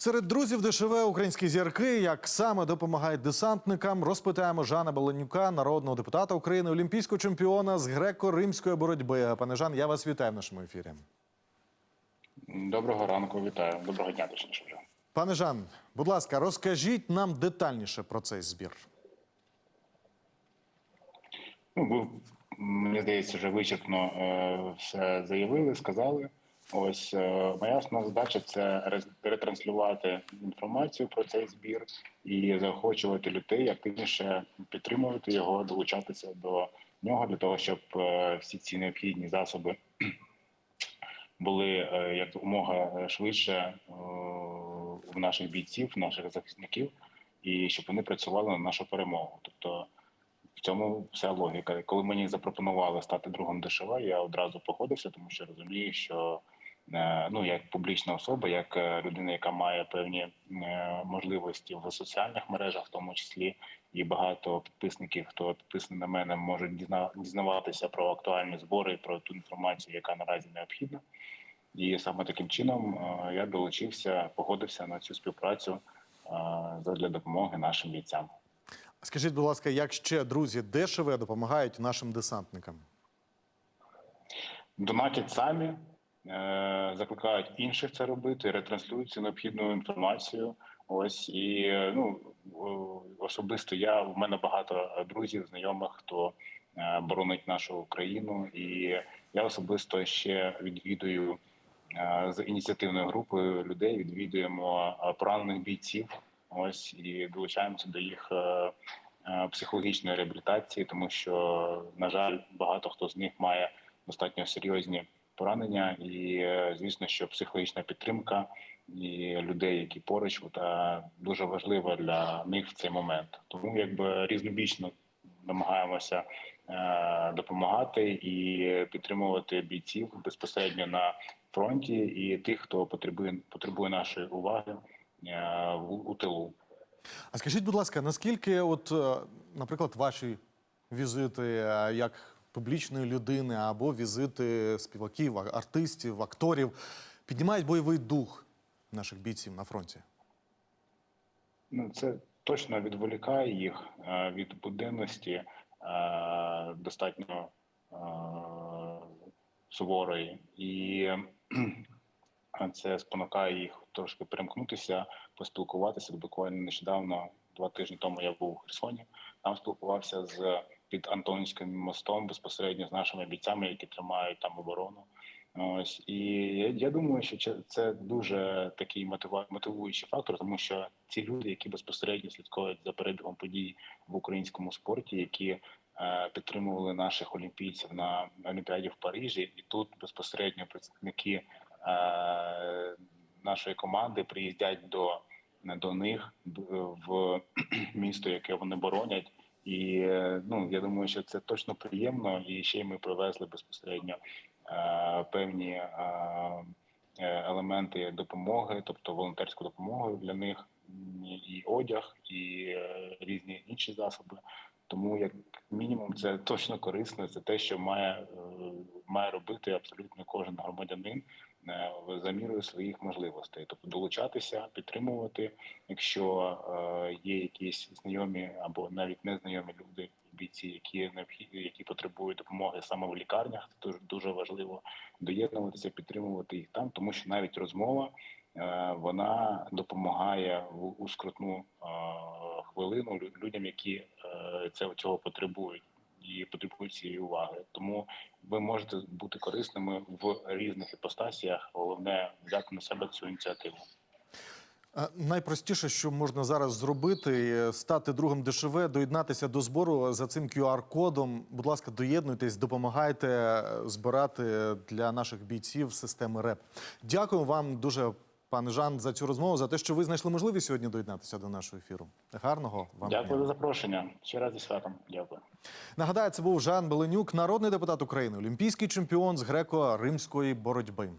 Серед друзів ДШВ українські зірки, як саме допомагають десантникам, розпитаємо Жана Баланюка, народного депутата України, олімпійського чемпіона з греко-римської боротьби. Пане Жан, я вас вітаю в нашому ефірі. Доброго ранку, вітаю. Доброго дня, точніше вже. Пане Жан, будь ласка, розкажіть нам детальніше про цей збір. Ну, мені здається, вже вичерпно е, все заявили, сказали. Ось е, моя основна задача це ретранслювати інформацію про цей збір і заохочувати людей активніше підтримувати його, долучатися до нього для того, щоб е, всі ці необхідні засоби були е, як умога швидше в наших бійців, наших захисників, і щоб вони працювали на нашу перемогу. Тобто в цьому вся логіка. Коли мені запропонували стати другом ДШВ, я одразу погодився, тому що розумію, що ну як публічна особа, як е, людина, яка має певні е, можливості в соціальних мережах, в тому числі і багато підписників, хто підписаний на мене, можуть дізнаватися про актуальні збори, і про ту інформацію, яка наразі необхідна. І саме таким чином е, я долучився, погодився на цю співпрацю е, для допомоги нашим бійцям. Скажіть, будь ласка, як ще друзі ДШВ допомагають нашим десантникам? Донатять самі, е, закликають інших це робити, ретранслюють цю необхідну інформацію. Ось і е, ну особисто я в мене багато друзів, знайомих, хто е, боронить нашу країну, і я особисто ще відвідую е, з ініціативною групою людей. Відвідуємо е, поранених бійців. Ось і долучаємося до їх. е, е, Психологічної реабілітації, тому що на жаль, багато хто з них має достатньо серйозні поранення, і е, звісно, що психологічна підтримка і людей, які поруч, та дуже важлива для них в цей момент. Тому якби різнобічно намагаємося е, допомагати і підтримувати бійців безпосередньо на фронті, і тих, хто потребує потребує нашої уваги е, у тилу. А скажіть, будь ласка, наскільки, от, е, наприклад, ваші візити е, як публічної людини або візити співаків, артистів, акторів піднімають бойовий дух наших бійців на фронті? Ну, це точно відволікає їх е, від буденності е, достатньо е, суворої, і це спонукає їх трошки перемкнутися, поспілкуватися. Буквально нещодавно, два тижні тому, я був у Херсоні. Там спілкувався з під Антонівським мостом безпосередньо з нашими бійцями, які тримають там оборону. Ось і я, думаю, що це- дуже такий мотивуючий фактор, тому що ці люди, які безпосередньо слідкують за перебігом подій в українському спорті, які е, підтримували наших олімпійців на Олімпіаді в Парижі, і тут безпосередньо представники е, нашої команди приїздять до, до них в місто, яке вони боронять. І е, ну я думаю, що це точно приємно. І ще й ми привезли безпосередньо е, певні е, е, елементи допомоги, тобто волонтерську допомогу для них, і одяг, і е, різні інші засоби. Тому, як мінімум, це точно корисно. Це те, що має, е, має робити абсолютно кожен громадянин е, за мірою своїх можливостей, тобто долучатися, підтримувати, якщо е, є якісь знайомі або навіть незнайомі люди, бійці, які необхідні, які потребують допомоги саме в лікарнях. Це дуже дуже важливо доєднуватися, підтримувати їх там, тому що навіть розмова е, вона допомагає у скрутну хвилину лю- людям, які це цього потребують. І потребують цієї уваги, тому ви можете бути корисними в різних іпостасіях. Головне взяти на себе цю ініціативу. Найпростіше, що можна зараз зробити, е, стати другом ДШВ, доєднатися до збору за цим QR-кодом. Будь ласка, доєднуйтесь, допомагайте е, збирати для наших бійців системи РЕП. Дякую вам дуже, пане Жан, за цю розмову, за те, що ви знайшли можливість сьогодні доєднатися до нашого ефіру. Гарного вам Дякую дня. за запрошення. Ще раз зі святом. Дякую. Нагадаю, це був Жан Беленюк, народний депутат України, олімпійський чемпіон з греко-римської боротьби.